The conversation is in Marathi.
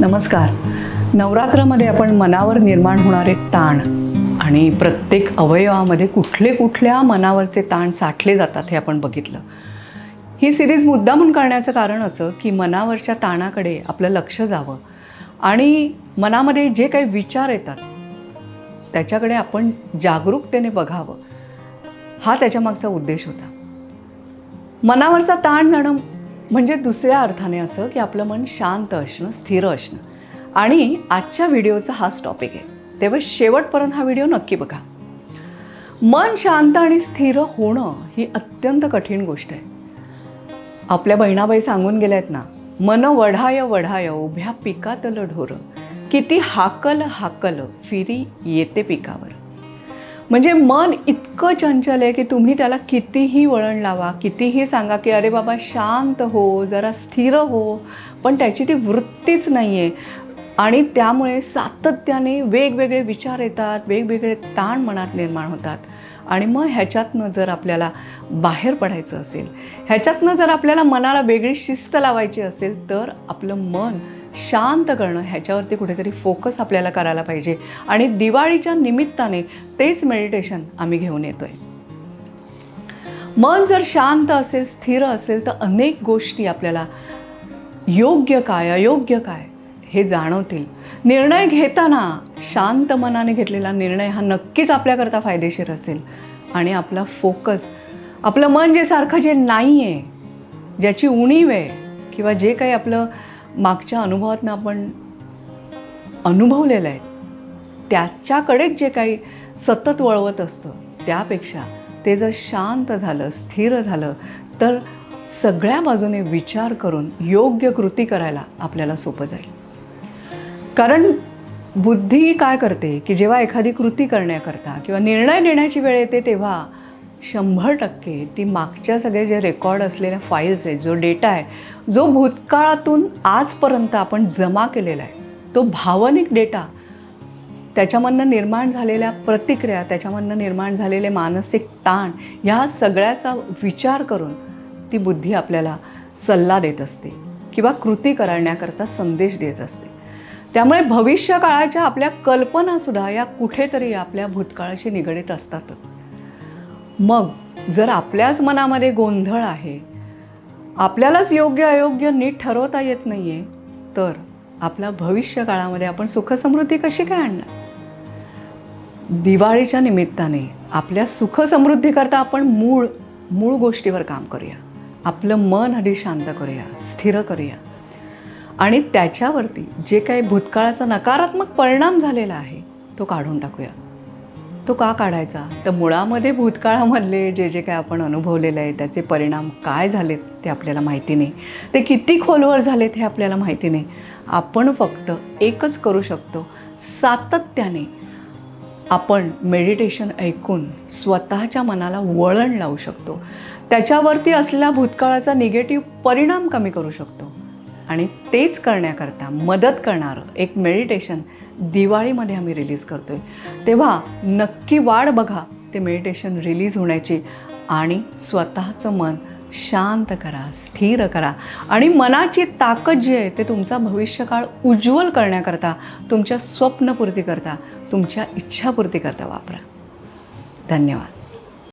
नमस्कार. नवरात्रामध्ये आपण मनावर निर्माण होणारे ताण आणि प्रत्येक अवयवामध्ये कुठले कुठल्या मनावरचे ताण साठले जातात हे आपण बघितलं. ही सिरीज मुद्दामून करण्याचं कारण असं की मनावरच्या ताणाकडे आपलं लक्ष जावं आणि मनामध्ये जे काही विचार येतात त्याच्याकडे आपण जागरूकतेने बघावं. हा त्याच्यामागचा उद्देश होता. मनावरचा ताण जाणं म्हणजे दुसऱ्या अर्थाने असं की आपलं मन शांत असणं स्थिर असणं. आणि आजच्या व्हिडिओचा हाच टॉपिक आहे. तेव्हा शेवटपर्यंत हा व्हिडिओ नक्की बघा. मन शांत आणि स्थिर होणं ही अत्यंत कठीण गोष्ट आहे. आपल्या बहिणाबाई सांगून गेल्या आहेत ना मन वढाय वढाय उभ्या पिकातलं ढोरं. किती हाकल हाकल फिरी येते पिकावर. म्हणजे मन इतकं चंचल आहे की तुम्ही त्याला कितीही वळण लावा कितीही सांगा की अरे बाबा शांत हो जरा स्थिर हो पण त्याची ती वृत्तीच नाही आहे आणि त्यामुळे सातत्याने वेगवेगळे विचार येतात वेगवेगळे ताण मनात निर्माण होतात. आणि मग ह्याच्यातनं जर आपल्याला बाहेर पडायचं असेल ह्याच्यातनं जर आपल्याला मनाला वेगळी शिस्त लावायची असेल तर आपलं मन शांत करणं ह्याच्यावरती कुठेतरी फोकस आपल्याला करायला पाहिजे. आणि दिवाळीच्या निमित्ताने तेच मेडिटेशन आम्ही घेऊन येतो आहे मन जर शांत असेल स्थिर असेल तर अनेक गोष्टी आपल्याला योग्य काय अयोग्य काय हे जाणवतील. निर्णय घेताना शांत मनाने घेतलेला निर्णय हा नक्कीच आपल्याकरता फायदेशीर असेल. आणि आपला फोकस आपलं मन जे सारखं जे नाही आहे ज्याची उणीव आहे किंवा जे काही आपलं मागच्या अनुभवातनं आपण अनुभवलेलं आहे. त्याच्याकडेच जे काही सतत वळवत असतं त्यापेक्षा ते जर शांत झालं स्थिर झालं तर सगळ्या बाजूने विचार करून योग्य कृती करायला आपल्याला सोपं जाईल. कारण बुद्धी काय करते की जेव्हा एखादी कृती करण्याकरता किंवा निर्णय घेण्याची वेळ येते तेव्हा शंभर टक्के ती मागच्या सगळे जे रेकॉर्ड असलेल्या फाईल्स आहेत जो डेटा आहे जो भूतकाळातून आजपर्यंत आपण जमा केलेला आहे तो भावनिक डेटा त्याच्यामधनं निर्माण झालेल्या प्रतिक्रिया त्याच्यामधनं निर्माण झालेले मानसिक ताण ह्या सगळ्याचा विचार करून ती बुद्धी आपल्याला सल्ला देत असते किंवा कृती करण्याकरता संदेश देत असते. त्यामुळे भविष्यकाळाच्या आपल्या कल्पनासुद्धा या कुठेतरी आपल्या भूतकाळाशी निगडीत असतातच. मग जर आपल्याच मनामध्ये गोंधळ आहे आपल्यालाच योग्य अयोग्य नीट ठरवता येत नाही आहे तर आपल्या भविष्य काळामध्ये आपण सुखसमृद्धी कशी काय आणणार? दिवाळीच्या निमित्ताने आपल्या सुखसमृद्धीकरता आपण मूळ मूळ गोष्टीवर काम करूया. आपलं मन आधी शांत करूया स्थिर करूया. आणि त्याच्यावरती जे काही भूतकाळाचा नकारात्मक परिणाम झालेला आहे तो काढून टाकूया. तो का काढायचा? तर मुळामध्ये भूतकाळामधले जे जे काय आपण अनुभवलेलं आहे त्याचे परिणाम काय झालेत ते आपल्याला माहिती नाही. ते किती खोलवर झालेत हे आपल्याला माहिती नाही. आपण फक्त एकच करू शकतो. सातत्याने आपण मेडिटेशन ऐकून स्वतःच्या मनाला वळण लावू शकतो. त्याच्यावरती असलेला भूतकाळाचा निगेटिव्ह परिणाम कमी करू शकतो. आणि तेच करण्याकरता मदत करणारं एक मेडिटेशन दिवाळीमध्ये आम्ही रिलीज करतो आहे तेव्हा नक्की वाढ बघा ते मेडिटेशन रिलीज होण्याची. आणि स्वतःचं मन शांत करा स्थिर करा. आणि मनाची ताकद जी आहे ते तुमचा भविष्यकाळ उज्ज्वल करण्याकरता तुमच्या स्वप्नपूर्तीकरता तुमच्या इच्छापूर्तीकरता वापरा. धन्यवाद.